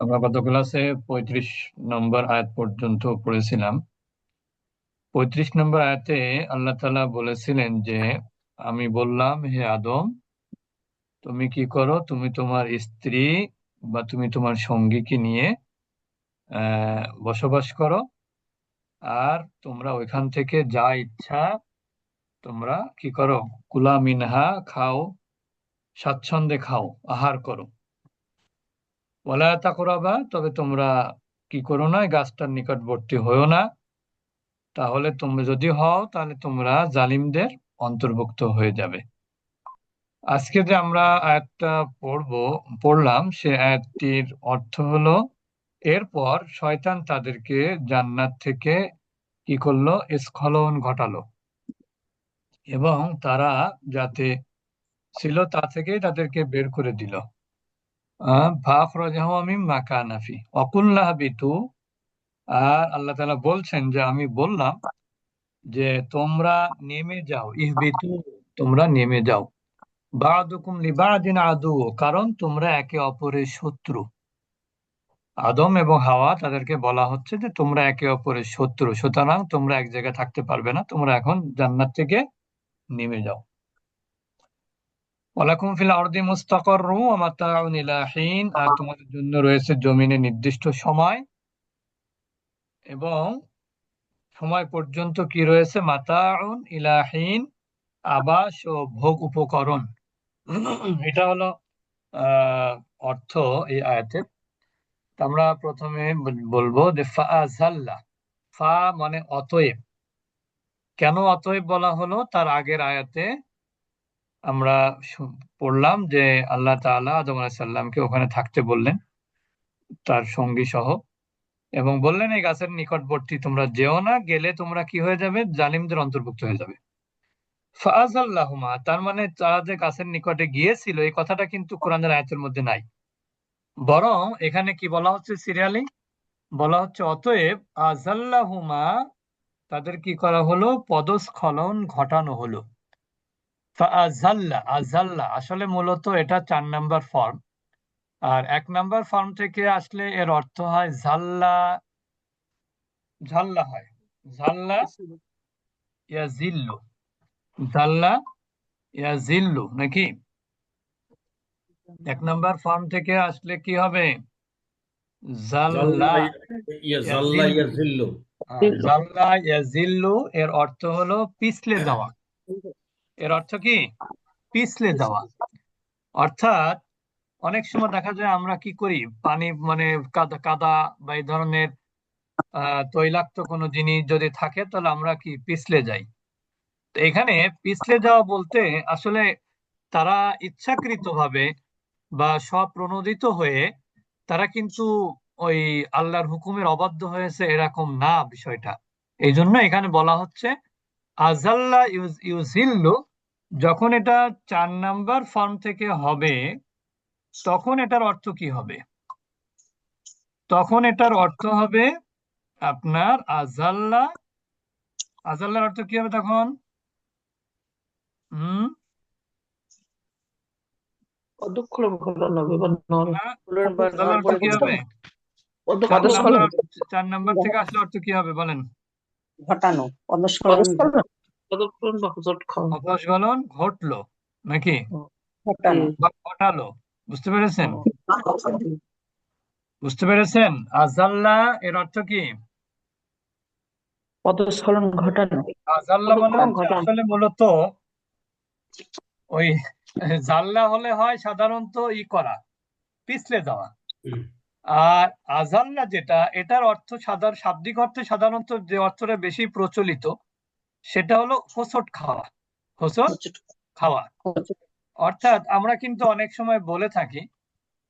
আমরা গত ক্লাসে পঁয়ত্রিশ নম্বর আয়াত পর্যন্ত পড়েছিলাম। পঁয়ত্রিশ নম্বর আয়াতে আল্লাহ তালা বলেছিলেন যে, আমি বললাম, হে আদম, তুমি কি করো? তুমি তোমার স্ত্রী বা তুমি তোমার সঙ্গীকে নিয়ে বসবাস করো। আর তোমরা ওইখান থেকে যা ইচ্ছা তোমরা কি করো? কুলা মিনহা খাও স্বাচ্ছন্দ্যে খাও, আহার করো। ওয়ালা তাকরাবা, তবে তোমরা কি করো না গাছটার নিকটবর্তী হয়েও না। তাহলে তুমি যদি হও, তাহলে তোমরা জালিমদের অন্তর্ভুক্ত হয়ে যাবে। আজকে যে আমরা আয়াতটা পড়ব, পড়লাম, সে আয়াতটির অর্থ হলো, এরপর শয়তান তাদেরকে জান্নাত থেকে কি করল? স্খলন ঘটালো। এবং তারা যাতে ছিল তা থেকে তাদেরকে বের করে দিল। মাকানাফি অকুল্লাহ বিতু, আর আল্লাহ তালা বলছেন যে, আমি বললাম যে, তোমরা নেমে যাও। ইহবিতু তোমরা নেমে যাও। বাদুকুম লিবাদিন আদু, কারণ তোমরা একে অপরের শত্রু। আদম এবং হাওয়া তাদেরকে বলা হচ্ছে যে, তোমরা একে অপরের শত্রু। সুতরাং তোমরা এক জায়গায় থাকতে পারবে না, তোমরা এখন জান্নাত থেকে নেমে যাও। ওয়ালাকুম ফিল আরদি মুস্তাকাররু ওয়া মাতাউন ইলা হিন। আর তোমাদের জন্য রয়েছে জমিনে নির্দিষ্ট সময়। এবং সময় পর্যন্ত কি রয়েছে? মাতাউন ইলা হিন, আবাস ও ভোগ উপকরণ। এটা হলো অর্থ এই আয়াতের আমরা প্রথমে বলব যে ফা ফা মানে অতএব। কেন অতএব বলা হলো? তার আগের আয়াতে আমরা পড়লাম যে আল্লাহ তাআলা আদম আলাহিসাল্লামকে ওখানে থাকতে বললেন, তার সঙ্গী সহ। এবং বললেন, এই গাছের নিকটবর্তী তোমরা যেও না, গেলে তোমরা কি হয়ে যাবে? জালিমদের অন্তর্ভুক্ত হয়ে যাবে। ফাজ আল্লাহমা তার মানে তারা যে গাছের নিকটে গিয়েছিল, এই কথাটা কিন্তু কোরআনের আয়াতের মধ্যে নাই। বরং এখানে কি বলা হচ্ছে সিরিয়ালি? বলা হচ্ছে, অতএব আজাল্লাহুমা তাদের কি করা হলো? পদস্খলন ঘটানো হলো। আজাল্লা আজাল্লা আসলে মূলত এটা চার নাম্বার ফর্ম। আর এক নাম্বার ফর্ম থেকে আসলে এর অর্থ হয় ঝাল্লা ঝাল্লা হয়। ঝাল্লা ইয়া জিল্লু ঝাল্লা ইয়া জিল্লু নাকি? এক নাম্বার ফর্ম থেকে আসলে কি হবে? জাল্লা জাল্লা ইয়াজিল্লু এর অর্থ হলো পিছলে যাওয়া। এর অর্থ কি? পিছলে যাওয়া অর্থাৎ অনেক সময় দেখা যায় আমরা কি করি? পানি মানে কাদা কাদা বা এই ধরনের তৈলাক্ত কোনো জিনিস যদি থাকে তাহলে আমরা কি? পিছলে যাই। এখানে পিছলে যাওয়া বলতে আসলে তারা ইচ্ছাকৃত ভাবে বা স্বপ্রণোদিত হয়ে তারা কিন্তু ওই আল্লাহর হুকুমের অবাধ্য হয়েছে এরকম না বিষয়টা। এই জন্য এখানে বলা হচ্ছে, আজাল্লা ইউজ, ইউজিল্লু যখন এটা চার নাম্বার ফর্ম থেকে হবে তখন এটার অর্থ কি হবে? তখন এটার অর্থ হবে আপনার আজাল্লা আজাল্লার অর্থ কি হবে তখন? হুম? চার নাম্বার থেকে আসলে অর্থ কি হবে বলেন? ঘটানো অপস্খলন ঘটলো নাকি? ঘটালো। বুঝতে পেরেছেন? বুঝতে পেরেছেন? আজাল্লা এর অর্থ কি? পদস্খলন ঘটানো? আজাল্লা মানে আসলে মূলত ওই জাল্লা হলে হয় সাধারণত ই করা পিছলে যাওয়া। আর আজাল্লা যেটা এটার অর্থ সাধারণ শাব্দিক অর্থে সাধারণত যে অর্থটা বেশি প্রচলিত সেটা হলো হোসট খাওয়া। হোসট খাওয়া। অর্থাৎ আমরা কিন্তু অনেক সময় বলে থাকি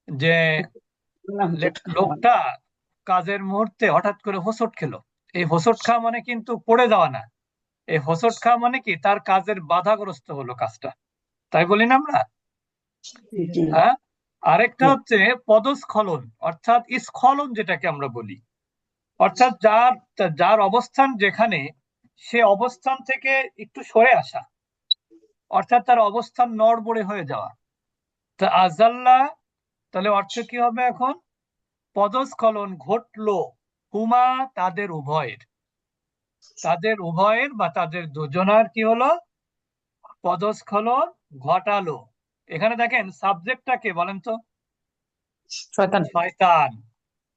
যে লোকটা কাজের মুহূর্তে হঠাৎ করে হোসট খেলো। এই হোসট খাওয়া মানে কিন্তু পড়ে যাওয়া না। এই হোসট খাওয়া মানে কি? তার কাজের বাধাগ্রস্ত হলো কাজটা। তাই বলি না আমরা? হ্যাঁ? আরেকটা হচ্ছে পদস্খলন অর্থাৎ স্খলন যেটাকে আমরা বলি। অর্থাৎ যার যার অবস্থান যেখানে সে অবস্থান থেকে একটু সরে আসা। অর্থাৎ তার অবস্থান নড়বড়ে হয়ে যাওয়া। তা আজাল্লা তাহলে অর্থ কি হবে এখন? পদস্খলন ঘটলো। হুমা তাদের উভয়ের। তাদের উভয়ের বা তাদের দুজনার কি হলো? পদস্খলন ঘটালো। এখানে দেখেন সাবজেক্টটা কে বলেন তো। শয়তান। শয়তান।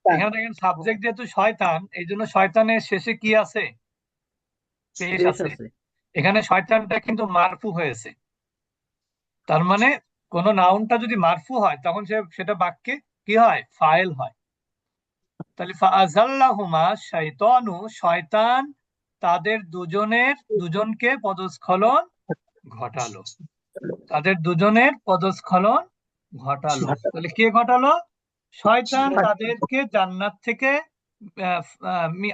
এখানে দেখেন সাবজেক্ট যেহেতু শয়তান এই জন্য শয়তানের শেষে কি আছে? আছে। এখানে শয়তানটা কিন্তু মারফু হয়েছে। তার মানে কোন নাউনটা যদি মারফু হয় তখন সে সেটা বাক্যে কি হয়? ফাইল হয়। তাহলে শাইতানু শয়তান তাদের দুজনের দুজনকে পদস্খলন ঘটালো। তাদের দুজনের পদস্খলন ঘটালো। তাহলে কে ঘটালো? শয়তান তাদেরকে জান্নাত থেকে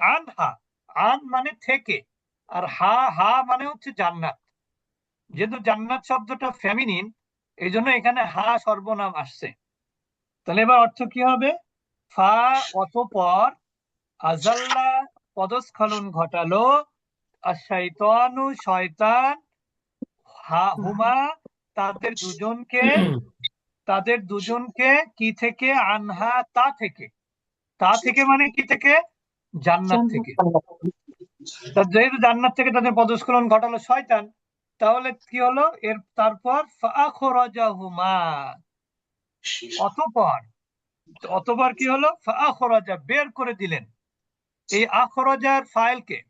আনহা। আন মানে থেকে। আর হা হা মানে হচ্ছে জান্নাত। যেহেতু জান্নাত শব্দটা ফেমিনিন এই জন্য এখানে হা সর্বনাম আসছে। তাহলে এবার অর্থ কি হবে? ফা অতপর আজাল্লা পদস্খলন ঘটালো আর শয়তানু শয়তান হা হুমা তাদের দুজনকে তাদের দুজনকে কি থেকে আনহা তা থেকে। তা থেকে মানে কি থেকে? জান্নাত থেকে। যেহেতু জান্নাত থেকে তাদের পদস্খলন ঘটালো শয়তান তাহলে কি হলো? এর তারপর ফাখরাজাহুমা অতপর অতপর কি হলো? ফাখরাজা বের করে দিলেন। এই আখরাজার ফাইলকে।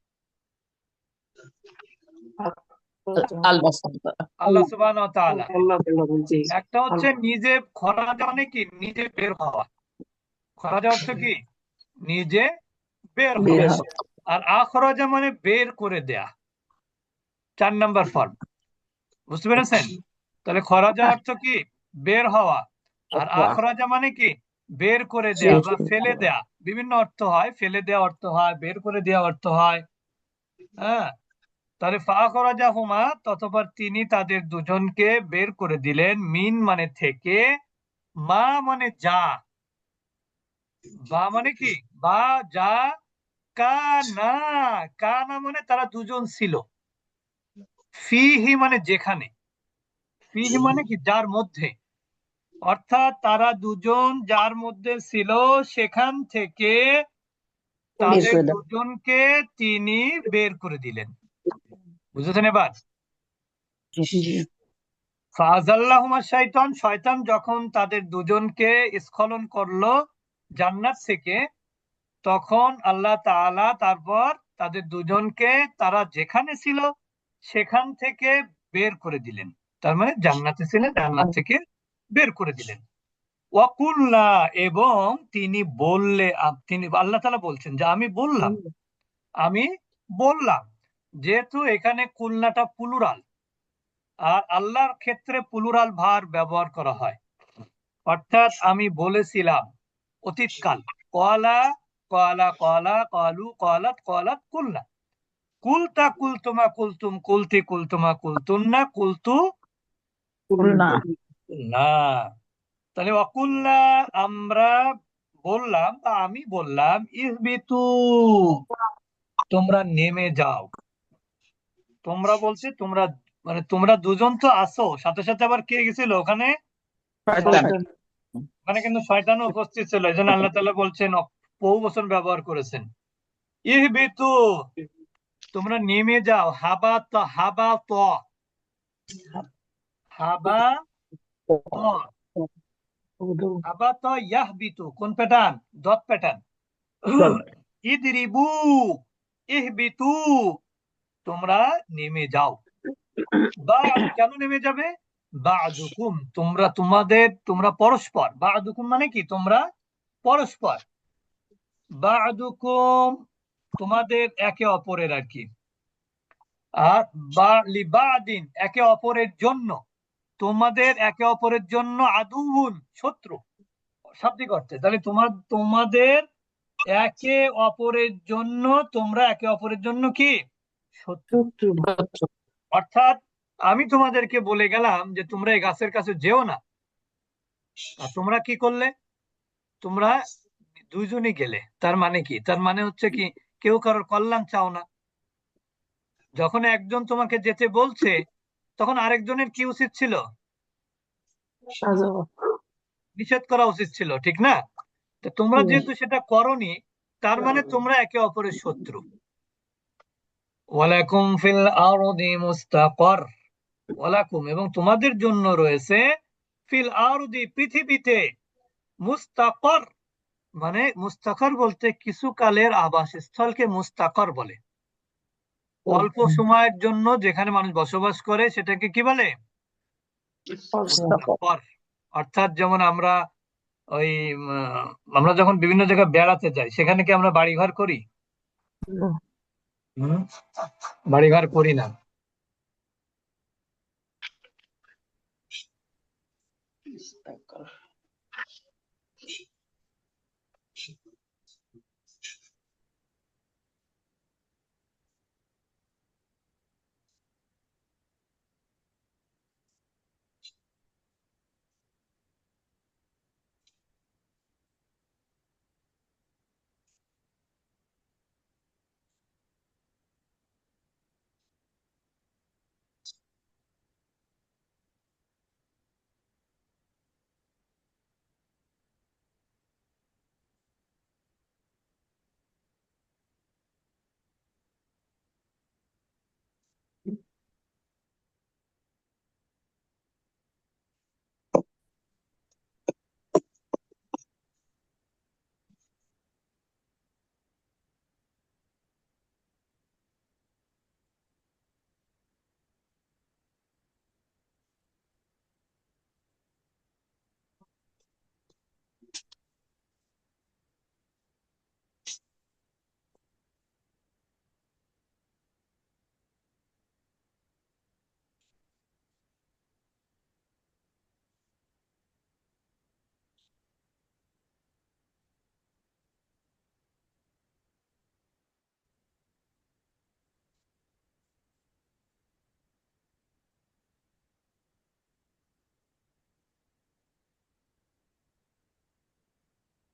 আল্লাহ সুবহানাহু ওয়া তাআলা। একটা হচ্ছে নিজে খরাজা মানে কি? নিজে বের হওয়া। খরাজা অর্থ কি? নিজে বের হওয়া। আর আখরাজা মানে বের করে দেয়া। চার নাম্বার ফর্ম বুঝতে পেরেছেন? তাহলে খরাজা অর্থ কি? বের হওয়া। আর আখরাজা মানে কি? বের করে দেয়া বা ফেলে দেয়া। বিভিন্ন অর্থ হয়। ফেলে দেওয়া অর্থ হয় বের করে দেওয়া অর্থ হয়। হ্যাঁ? তাহলে ফাখরাজা হুমা ততপর তিনি তাদের দুজনকে বের করে দিলেন। মিন মানে থেকে মা মানে যা। বা মানে কি? বা যা কানা কানা মানে তারা দুজন ছিল। ফিহি মানে যেখানে। ফিহি মানে কি? যার মধ্যে। অর্থাৎ তারা দুজন যার মধ্যে ছিল সেখান থেকে তাদের দুজনকে তিনি বের করে দিলেন। বুঝেছেন এবার? ফাজাল্লাহুমা শয়তান শয়তান যখন তাদের দুজনকে স্খলন করল জান্নাত থেকে তখন আল্লাহ তাআলা তারপর তাদের দুজনকে তারা যেখানে ছিল সেখান থেকে বের করে দিলেন। তার মানে জান্নাতে ছিলেন জান্নাত থেকে বের করে দিলেন। ওয়াকুল্লা এবং তিনি বললে তিনি আল্লাহ তাআলা বলছেন যে আমি বললাম আমি বললাম যেহেতু এখানে কুলনাটা পুলুরাল আর আল্লাহর ক্ষেত্রে পুলুরাল ভার ব্যবহার করা হয়। অর্থাৎ আমি বলেছিলাম অতীতকাল। কলা কলা কলা কলু কলাত কলাত কুলনা কুলতা কুলতুমা কুলতুম কুলতি কুলতুমা কুলতুন্না কুলতু না তাহলে অকুল্লা আমরা বললাম বা আমি বললাম ইহবিতু তোমরা নেমে যাও। তোমরা বলছে তোমরা মানে তোমরা দুজন তো আসো সাথে সাথে আবার কে গেছিল ওখানে? ওখানে কিন্তু শয়তানও উপস্থিত ছিল এই জন্য আল্লাহ তাআলা বলছেন বহু বচন ব্যবহার করেছেন। ইহবিতু তোমরা নেমে যাও। হাবা ত হাবা ত। হাবা হাবা ত ইয়াহবিতু কোন প্যাটার্ন দত প্যাটার্ন ইদরিবু ইহবিতু তোমরা নেমে যাও। বা, কেন নেমে যাবে? বাদুকুম, তোমরা তোমাদের, তোমরা পরস্পর। বাদুকুম মানে কি? তোমরা পরস্পর। বাদুকুম, তোমাদের একে অপরের আর কি। আর বা লিবাদিন একে অপরের জন্য। তোমাদের একে অপরের জন্য আদুউন, শত্রু। শাব্দিক অর্থে। তাহলে তোমার, তোমাদের একে অপরের জন্য, তোমরা একে অপরের জন্য কি? শত্রু। অর্থাৎ আমি তোমাদেরকে বলে গেলাম যে তোমরা এই গাছের কাছে যেও না। তোমরা কি করলে? তোমরা দুইজনই গেলে। তার মানে কি? তার মানে হচ্ছে কি কেউ কারোর কল্যাণ চাও না। যখন একজন তোমাকে যেতে বলছে তখন আরেকজনের কি উচিত ছিল? নিষেধ করা উচিত ছিল ঠিক না? তো তোমরা যেহেতু সেটা করনি তার মানে তোমরা একে অপরের শত্রু। ওয়ালাকুম ফিল আরদি মুস্তাকর। ওয়ালাকুম এবং তোমাদের জন্য রয়েছে ফিল আরদি পৃথিবীতে মুস্তাকর। মানে মুস্তাকর বলতে কিছু কালের আবাসস্থলকে মুস্তাকর বলে। অল্প সময়ের জন্য যেখানে মানুষ বসবাস করে সেটাকে কি বলে? অর্থাৎ যেমন আমরা ওই আমরা যখন বিভিন্ন জায়গায় বেড়াতে যাই সেখানে কি আমরা বাড়িঘর করি? হুম। বাড়িঘর করি না।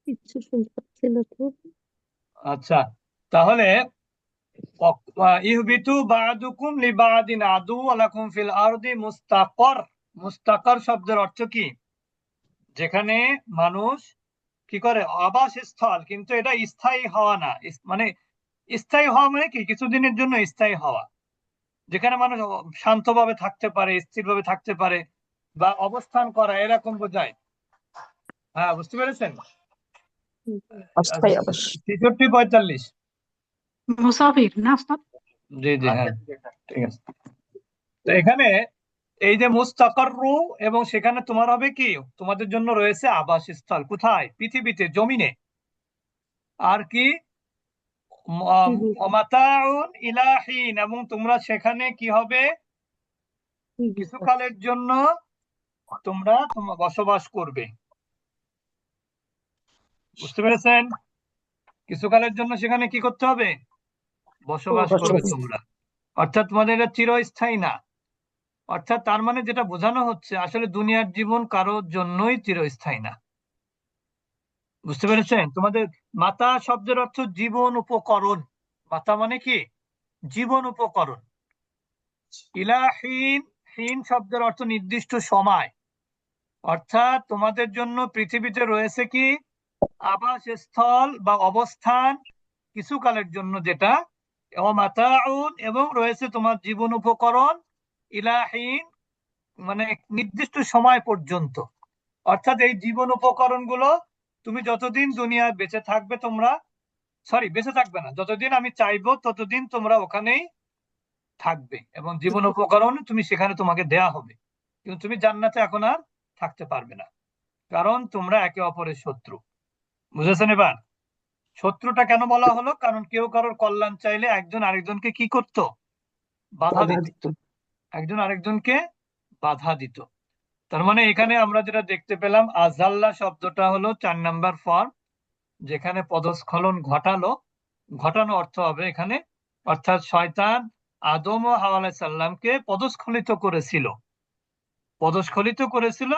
কিচ্ছু শুনতে পাচ্ছি না তো। আচ্ছা তাহলে ইহবিতু বাদুকুম লিবাদিন আদু আলাকুম ফিল আরদি মুস্তাকর। মুস্তাকর শব্দের অর্থ কি? যেখানে মানুষ কি করে? আবাসস্থল, কিন্তু এটা স্থায়ী হওয়া না। মানে স্থায়ী হওয়া মানে কি? কিছুদিনের জন্য স্থায়ী হওয়া। যেখানে মানুষ শান্তভাবে থাকতে পারে, স্থিরভাবে থাকতে পারে বা অবস্থান করা, এরকম বোঝায়। হ্যাঁ বুঝতে পেরেছেন? অস্থায়ী আবাস ছেষট্টি পঁয়তাল্লিশ। মুসাফির না ওস্তাদ? জি জি হ্যাঁ ঠিক আছে। তো এখানে এই যে মুস্তাকাররু এবং সেখানে তোমার হবে কি? তোমাদের জন্য রয়েছে আবাসস্থল। কোথায়? পৃথিবীতে জমিনে। আর কি? ইলাহিন। এবং তোমরা সেখানে কি হবে? কিছুকালের জন্য তোমরা বসবাস করবে। বুঝতে পেরেছেন? কিছুকালের জন্য সেখানে কি করতে হবে? বসবাস করবে তোমরা। অর্থাৎ তোমাদের এটা চিরস্থায়ী না। অর্থাৎ তার মানে যেটা বোঝানো হচ্ছে আসলে দুনিয়ার জীবন কারোর জন্যই চিরস্থায়ী না। বুঝতে পেরেছেন? তোমাদের মাতা শব্দের অর্থ জীবন উপকরণ। মাতা মানে কি? জীবন উপকরণ। ইলাহীন হীন শব্দের অর্থ নির্দিষ্ট সময়। অর্থাৎ তোমাদের জন্য পৃথিবীতে রয়েছে কি? আবাসস্থল বা অবস্থান কিছুকালের জন্য যেটা এবং রয়েছে তোমার জীবন উপকরণ, ইলাহীন মানে নির্দিষ্ট সময় পর্যন্ত। অর্থাৎ এই জীবন উপকরণগুলো তুমি যতদিন দুনিয়ায় বেঁচে থাকবে তোমরা সরি বেঁচে থাকবে না, যতদিন আমি চাইব ততদিন তোমরা ওখানেই থাকবে এবং জীবন উপকরণ তুমি সেখানে তোমাকে দেয়া হবে। কিন্তু তুমি জান্নাতে এখন আর থাকতে পারবে না। কারণ তোমরা একে অপরের শত্রু। বুঝেছেন এবার? শত্রুটা কেন বলা হলো? কারণ কেউ কারোর কল্যাণ চাইলে একজন আরেকজনকে কি করত? বাধা দিত। একজন আরেকজনকে বাধা দিত। তার মানে এখানে আমরা যেটা দেখতে পেলাম আজাল্লা শব্দটা হলো চার নাম্বার ফর্ম যেখানে পদস্খলন ঘটালো। ঘটানো অর্থ হবে এখানে অর্থাৎ শয়তান আদম ও হাওয়া সাল্লামকে পদস্খলিত করেছিল। পদস্খলিত করেছিল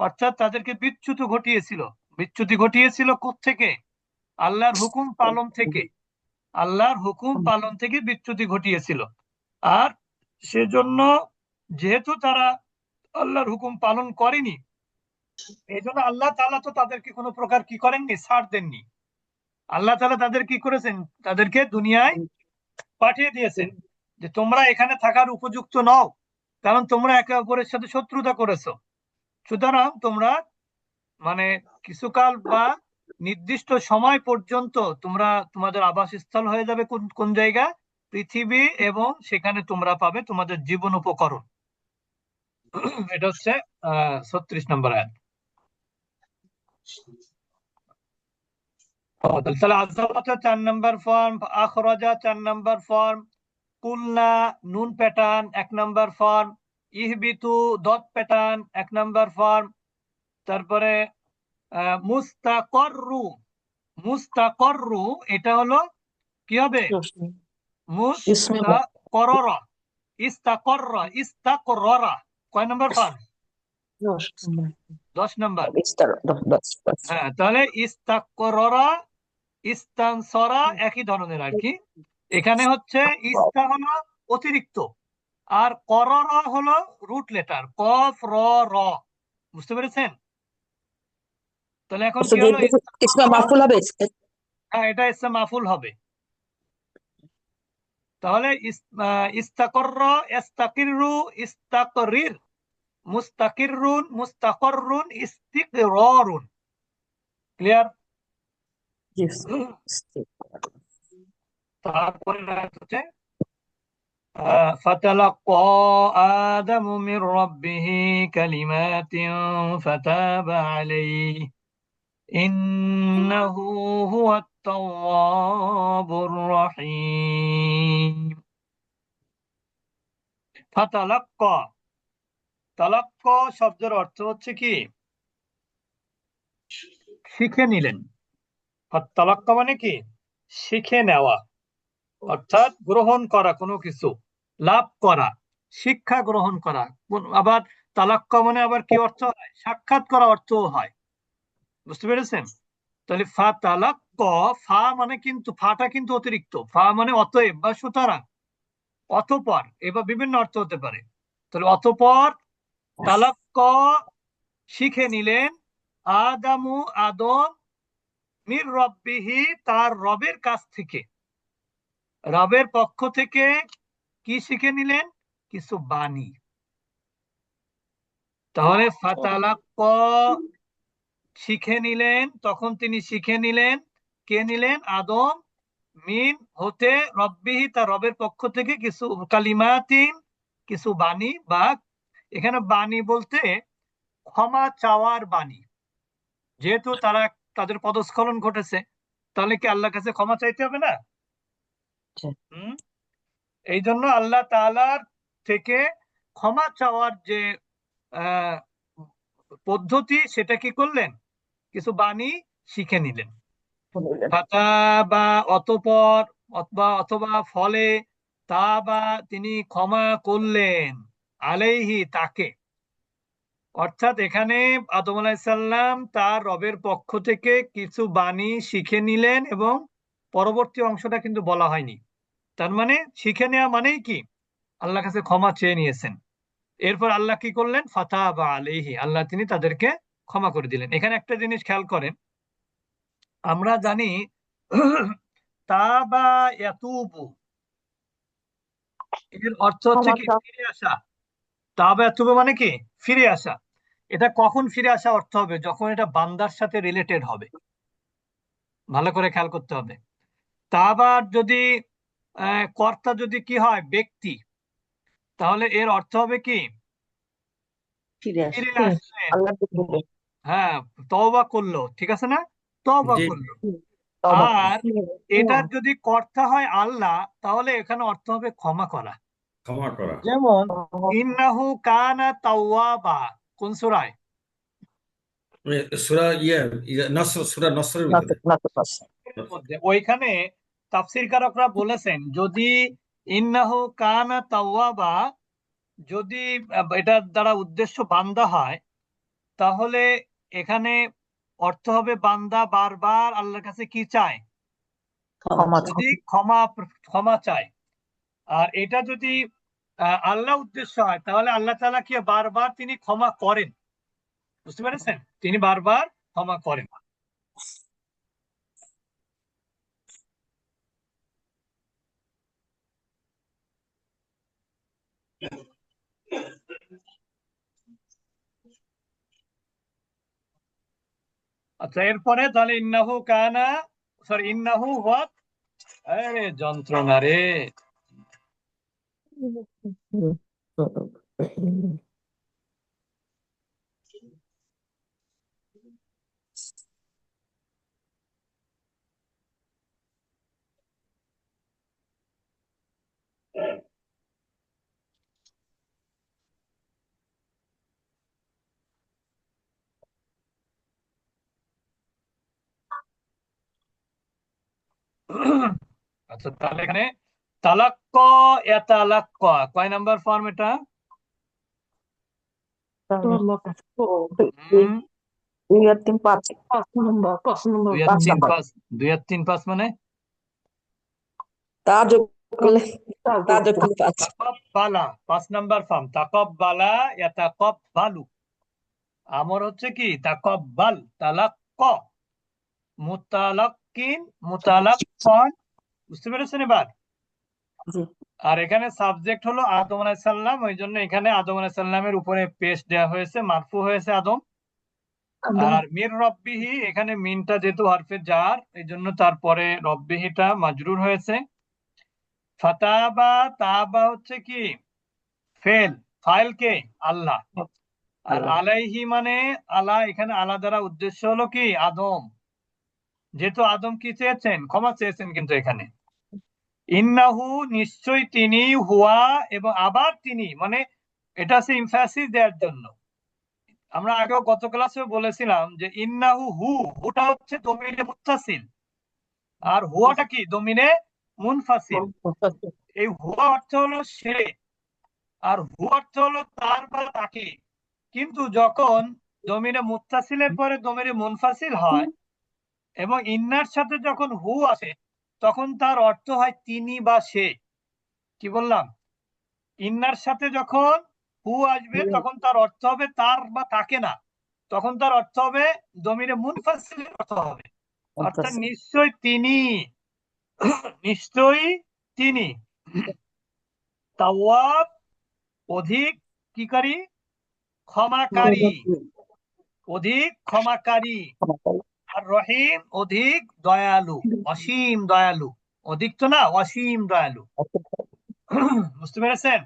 অর্থাৎ তাদেরকে বিচ্যুত ঘটিয়েছিল। বিচ্যুতি ঘটিয়েছিল থেকে আল্লাহর হুকুম পালন থেকে। আল্লাহর হুকুম পালন থেকে বিচ্যুতি ঘটিয়েছিল। আর সেজন্য যেহেতু তারা আল্লাহর হুকুম পালন করেনি এই জন্য আল্লাহ তাআলা তো তাদেরকে কোনো প্রকার কি করেননি? ছাড় দেননি। আল্লাহ তালা তাদের কি করেছেন? তাদেরকে দুনিয়ায় পাঠিয়ে দিয়েছেন যে তোমরা এখানে থাকার উপযুক্ত নও, কারণ তোমরা একে অপরের সাথে শত্রুতা করেছ। সুতরাং তোমরা মানে কিছুকাল বা নির্দিষ্ট সময় পর্যন্ত তোমরা তোমাদের আবাসস্থল হয়ে যাবে কোন কোন জায়গা? পৃথিবী এবং সেখানে তোমরা পাবে তোমাদের জীবন উপকরণ। এটা হচ্ছে ছত্রিশ নম্বর তাহলে আজাবাতা চার নম্বর ফর্ম, আখরাজা চার নম্বর ফর্ম, কুলনা নুন প্যাটার্ন এক নম্বর ফর্ম, ইহবিতু দত প্যাটার্ন এক নম্বর ফর্ম তারপরে আহ, মুস্তাকররু। মুস্তাকররু এটা হলো কি হবে? ইসমে। মুস্তাকররা। ইস্তাকররা ইস্তাকররা। কয় নম্বর ফর্ম দশ নম্বর। হ্যাঁ তাহলে ইস্তাকররা ইস্তানসরা একই ধরনের আর কি। এখানে হচ্ছে ইস্তা হলো অতিরিক্ত। আর কররা হলো রুট লেটার। কফ র র। বুঝতে পেরেছেন? তাহলে এখন কি হলো? ইসমে মাফুল হবে হ্যাঁ এটা ইসলাম মাফুল হবে। তাহলে ইস- আহ, ইস্তাকর্র মুস্তাকররুন ইস্তিকরারুন। ক্লিয়ার তারপরে হচ্ছে আহ, ফাতালাক্কা আদামু মির রাব্বিহি কালিমাতিন ফাতাবা ইন্নাহু হুয়াত তাওয়াবুর রহিম ফাতালাক্কা তালাক্কা শব্দের অর্থ হচ্ছে কি? শিখে নিলেন। তালাক্কা মানে কি? শিখে নেওয়া। অর্থাৎ গ্রহণ করা কোনো কিছু, লাভ করা, শিক্ষা গ্রহণ করা। আবার তালাক্কা মানে আবার কি অর্থ হয়? সাক্ষাৎ করা অর্থও হয়। বুঝতে পেরেছেন? তাহলে ফা তালাক্ক ফা মানে কিন্তু, ফাটা কিন্তু অতিরিক্ত। ফা মানে অতএব বা সুতরাং। অতপর এবার বিভিন্ন অর্থ হতে পারে। তাহলে অতপর তালাক্ক শিখে নিলেন, আদামু আদম মির রব্বিহি তার রবের কাছ থেকে। রবের পক্ষ থেকে কি শিখে নিলেন? কিছু বাণী। তাহলে ফাতালাক্ক শিখে নিলেন তখন তিনি শিখে নিলেন। কে নিলেন? আদম। মিন হতে রব্বিহি তার রবের পক্ষ থেকে কিছু কালিমাতিন কিছু বাণী বা এখানে বাণী বলতে ক্ষমা চাওয়ার বাণী। যেহেতু তারা তাদের পদস্খলন ঘটেছে তাহলে কি আল্লাহর কাছে ক্ষমা চাইতে হবে না? জি। হুম? এই জন্য আল্লাহ তাআলার থেকে ক্ষমা চাওয়ার যে আহ, পদ্ধতি সেটা কি করলেন? কিছু বাণী শিখে নিলেন। ফাতা বা অতপর অথবা অথবা ফলে তা বা তিনি ক্ষমা করলেন আলাইহি তাকে। অর্থাৎ এখানে আদম আলাইসাল্লাম তার রবের পক্ষ থেকে কিছু বাণী শিখে নিলেন এবং পরবর্তী অংশটা কিন্তু বলা হয়নি। তার মানে শিখে নেওয়া মানেই কি? আল্লাহ কাছে ক্ষমা চেয়ে নিয়েছেন। এরপর আল্লাহ কি করলেন? ফাতা বা আলাইহি। আল্লাহ তিনি তাদেরকে ক্ষমা করে দিলেন। এখানে একটা জিনিস খেয়াল করেন। আমরা জানি তা বা ইয়াতুবু। এর অর্থ হচ্ছে কি? ফিরে আসা। তা ইয়াতুবু মানে কি? ফিরে আসা। এটা কখন ফিরে আসা অর্থ হবে? যখন এটা বান্দার সাথে রিলেটেড হবে। ভালো করে খেয়াল করতে হবে। তা আবার যদি আহ, কর্তা যদি কি হয়? ব্যক্তি। তাহলে এর অর্থ হবে কি? ফিরে আসলেন। হ্যাঁ তওবা করল ঠিক আছে না? তওবা জি। করল। আর এটার যদি কর্তা হয় আল্লাহ তাহলে এখানে অর্থ হবে ক্ষমা করা। ক্ষমা করা। যেমন ইন্নাহু কানা তাওয়াবা কোন সূরায়? সূরা ইয়ে ইয়ে, নসর সূরা নসরের মধ্যে। ওইখানে তাফসীরকারকরা বলেছেন যদি ইন্নাহু কানা তাওয়াবা যদি এটার দ্বারা উদ্দেশ্য বান্দা হয় তাহলে এখানে অর্থ হবে বান্দা বারবার আল্লাহর কাছে কি চায়? ক্ষমা যদি ক্ষমা ক্ষমা চায়। আর এটা যদি আল্লাহ উদ্দেশ্য হয় তাহলে আল্লাহ তালা কি বারবার তিনি ক্ষমা করেন। বুঝতে পেরেছেন? তিনি বারবার ক্ষমা করেন। আচ্ছা এরপরে তাহলে ইন্নাহু কানা সরি ইন্নাহু হোয়াট? আরে যন্ত্রণা রে। আচ্ছা তাহলে এখানে তালাক্ক ইয়াতালাক্ক কয় নাম্বার ফর্ম এটা? দুই আর তিন। পাঁচ। আর তিন পাঁচ মানে? তা যোগ করলে তা যোগ করলে পাঁচ। তাকাব্বালা পাঁচ নাম্বার ফর্ম তাকাব্বালা ইয়াতাকাব্বালু। আমর হচ্ছে কি? তাকাব্বাল তালাক্ক। মুতালাক্কিন মুতালাক্কন। বুঝতে পেরেছেন এবার? আর এখানে সাবজেক্ট হলো আদম আলাইহিস সালাম ওই জন্য এখানে আদম আলাইহিস সালামের উপরে পেশ দেওয়া হয়েছে মারফু হয়েছে আদম। আর মির রব্বিহি এখানে মিনটা যেহেতু হরফে জার এই জন্য তারপরে রব্বিহিটা মাজরুর হয়েছে। ফাতাবা তাবা হচ্ছে কি? ফেল ফাইল কে আল্লাহ। আর আলাইহি মানে আলা এখানে আলা দ্বারা উদ্দেশ্য হলো কি? আদম। যেহেতু আদম কি চেয়েছেন? ক্ষমা চেয়েছেন কিন্তু এখানে। ইন্নাহু নিশ্চয়ই তিনি হুয়া এবং আবার তিনি মানে এটা হচ্ছে ইমফাসিস দেওয়ার জন্য। আমরা আগেও গত ক্লাসে বলেছিলাম যে ইন্নাহু হু, হুটা হচ্ছে দমিরে মুত্তাসিল। আর হুয়াটা কি? দমিনে মুনফাসিল। এই হুয়া অর্থ হলো সে, আর হু অর্থ হলো তার বা তাকে। কিন্তু যখন দমিনে মুত্তাসিলের পরে দমিরে মুনফাসিল হয় এবং ইন্নার সাথে যখন হু আসে তখন তার অর্থ হয় তিনি বা সে। কি বললাম? ইন্নার সাথে যখন হু আসবে। তখন তার অর্থ হবে তার বা তাকে না। তখন তার অর্থ হবে দমিরে মুনফাসিলের অর্থ হবে। অর্থাৎ নিশ্চয় তিনি নিশ্চয়ই তিনি। তাওয়াব অধিক কিকারী? ক্ষমাকারী। অধিক ক্ষমাকারী। রহিম অধিক দয়ালু, অসীম দয়ালু। অধিক তো না, অসীম দয়ালু। বুঝতে পেরেছেন?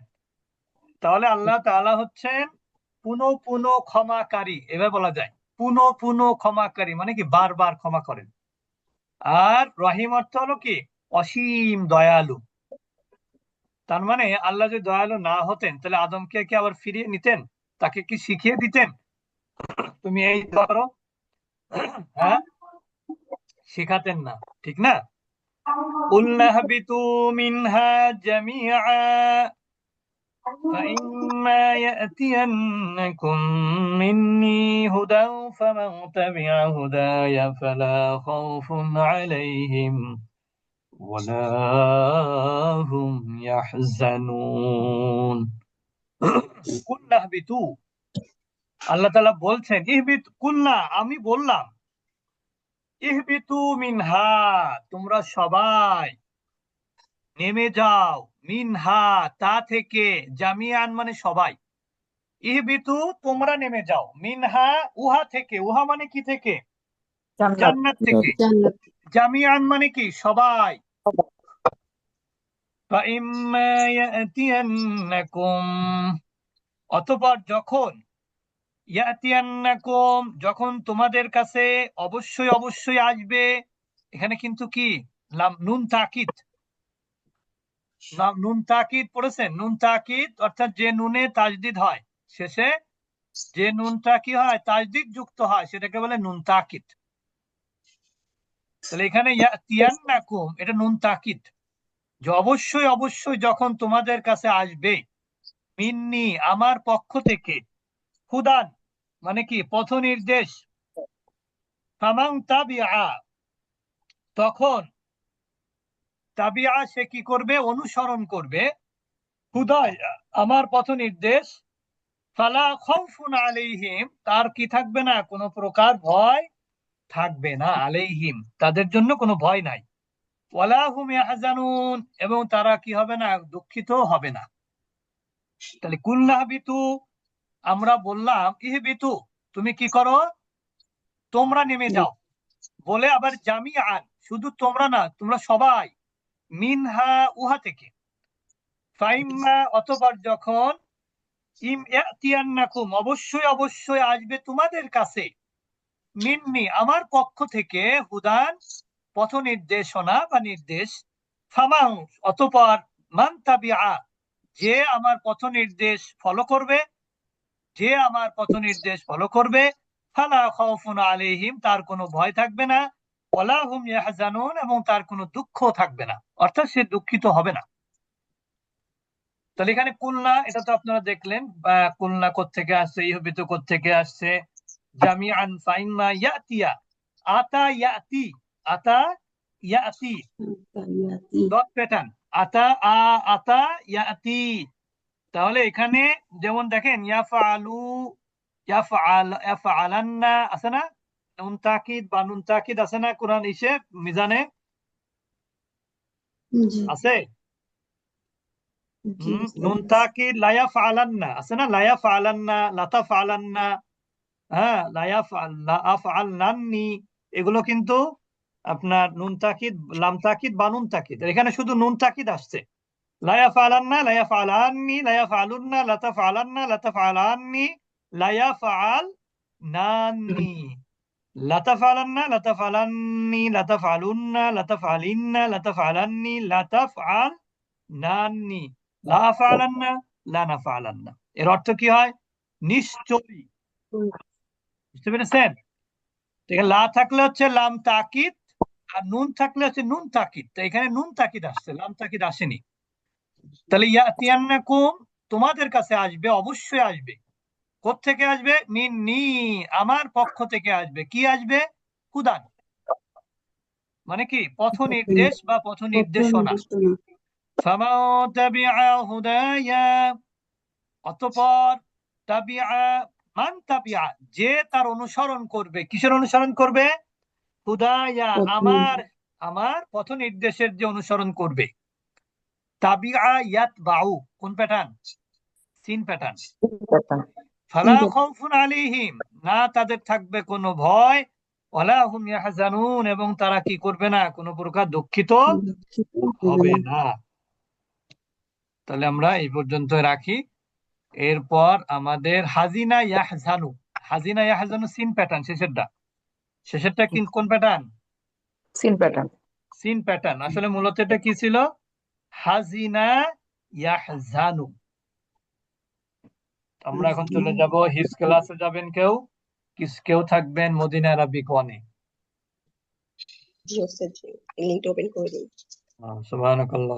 তাহলে আল্লাহ তাআলা হচ্ছেন পুনঃ পুনঃ ক্ষমাকারী। এভাবে বলা যায়। পুনঃ পুনঃ ক্ষমাকারী মানে কি বারবার ক্ষমা করেন। আর রহিম অর্থ হলো কি? অসীম দয়ালু। তার মানে আল্লাহ যদি দয়ালু না হতেন, তাহলে আদমকে কি আবার ফিরিয়ে নিতেন? তাকে কি শিখিয়ে দিতেন? তুমি এই ধরো হ্যাঁ শিখাতেন না ঠিক না قلنا اهبطوا منها جميعا فإما يأتينكم مني هدى فمن تبع هداي فلا خوف عليهم ولا هم يحزنون قلنا اهبطوا আল্লাহ তালা বলছেন ইহবিত কুল্লা আমি বললাম ইহবিতু মিনহা তোমরা সবাই নেমে যাও মিনহা তা থেকে জামিয়ান মানে সবাই। ইহবিতু তোমরা নেমে যাও মিনহা উহা থেকে উহা মানে কি থেকে? জান্নাত। থেকে। জামিয়ান মানে কি? সবাই। অতপর যখন ইয়াতিয়ান্নাকুম, যখন তোমাদের কাছে অবশ্যই অবশ্যই আসবে, এখানে কিন্তু কি? নুন তাকিদ। নুন তাকিদ পড়েছেন? নুন তাকিদ অর্থাৎ যে নুনে তাজদিদ হয়, শেষে যে নুনটা কি হয়? তাজদিদ যুক্ত হয়, সেটাকে বলে নুন তাকিদ। তাহলে এখানে ইয়াতিয়ান্নাকুম, এটা নুন তাকিদ। যে অবশ্যই অবশ্যই যখন তোমাদের কাছে আসবে, মিন্নি, আমার পক্ষ থেকে হুদান মানে কি? পথ নির্দেশ। তখন তাবিআ সে কি করবে? অনুসরণ করবে। হুদায় আমার পথ নির্দেশ। ফালা খাউফুন আলাইহিম, তার কি থাকবে না? কোনো প্রকার ভয় থাকবে না আলাইহিম। তাদের জন্য কোনো ভয় নাই। এবং তারা কি হবে না? দুঃখিত হবে না। তাহলে কুল্লাহ বিতু আমরা বললাম ইহ বিতু তুমি কি করো? তোমরা নেমে যাও। বলে আবার জামিআন শুধু তোমরা না তোমরা সবাই মিনহা উহা থেকে। ফাইম্মা অতবার যখন ইম ইয়াতিয়ান্নাকুম অবশ্যই অবশ্যই আসবে তোমাদের কাছে। মিন্নি আমার পক্ষ থেকে হুদান পথ নির্দেশনা বা নির্দেশ ফামাং অতপর মান তাবিআ যে আমার পথ নির্দেশ ফলো করবে যে আমার পথ নির্দেশ ফলো করবে ফালা খাউফুন আলাইহিম তার কোনো ভয় থাকবে না ওয়ালা হুম ইয়াহজানুন এবং তার কোনো দুঃখ থাকবে না। অর্থাৎ সে দুঃখিত হবে না। তাহলে এখানে কুলনা এটা তো আপনারা দেখলেন কুলনা কোত্থেকে আসছে ইহবিত কোত্থেকে আসছে? জামিআন ফাইম্মা ইয়াতিয়া আতা ইয়াতি আতা ইয়াতি। ডট প্যাটার্ন আতা আ আতা ইয়াতি। তাহলে এখানে যেমন দেখেন ইয়াফআলু ইয়াফআল ইয়াফআলান্না আছে না? নুন তাকিদ বা নুন তাকিদ আছে না? কোরআন ইসে মিজানে আছে? নুন তাকিদ লায়া ফালান্না আছে না? লায়া ফালান্না লাতা ফালান্না হ্যাঁ লায়া ফালান্নি এগুলো কিন্তু আপনার নুন তাকিদ লাম তাকিদ বা নুন তাকিদ। এখানে শুধু নুন তাকিদ আসছে। লায়া ফালান্না লায়া ফালান্নি লায়া ফালুন্না লাতা ফালান্না লাতা ফালান্নি লায়া ফাল নান্নি লাতা ফালান্না লাতা ফালান্নি লাতা ফালুন্না লাতা ফালিন্না লাতা ফালান্নি লাতা ফাল লা আফআলান্না লা এর অর্থ কি হয়? নিশ্চয়ই। বুঝতে পেরেছেন? লা থাকলে হচ্ছে লাম তাকিদ আর নুন থাকলে হচ্ছে নুন তাকিদ। তো এখানে নুন তাকিদ আসছে, লাম তাকিদ আসেনি। তাহলে ইয়াতিয়ান্নাকুম তোমাদের কাছে আসবে অবশ্যই আসবে। থেকে আসবে? মিন নি আমার পক্ষ থেকে আসবে। কি আসবে? হুদান মানে কি? পথ নির্দেশ বা পথ নির্দেশনা ফামান তাবিআ হুদায়া অতঃপর তাবিআ মান তাবিআ যে তার অনুসরণ করবে। কিসের অনুসরণ করবে? হুদায়া আমার আমার পথ নির্দেশের যে অনুসরণ করবে। তাবিআ ইয়াতবাউ কোন প্যাটার্ন সিন প্যাটার্ন ফালা খাউফুন আলাইহিম না তাদের থাকবে কোনো ভয় ওয়ালা হুম ইয়াহজানুন এবং তারা কি করবে না? কোনো প্রকার দুঃখিত হবে না। তাহলে আমরা এই পর্যন্ত রাখি। এরপর আমাদের হাজিনা ইয়াহজানু। হাজিনা ইয়াহজানু সিন প্যাটার্ন শেষেরটা। শেষেরটা কি কোন pattern seen pattern seen pattern আসলে মূলত এটা কি ছিল? হাজিনা ইয়াহজানু। আমরা এখন চলে যাব হিস ক্লাসে যাবেন কেউ? কিস কেউ থাকবেন মদিনা আরবিক ওয়ানে। জি ওস্তাদ জি লিংকটা ওপেন করে দিন। সুবহানাকাল্লাহ।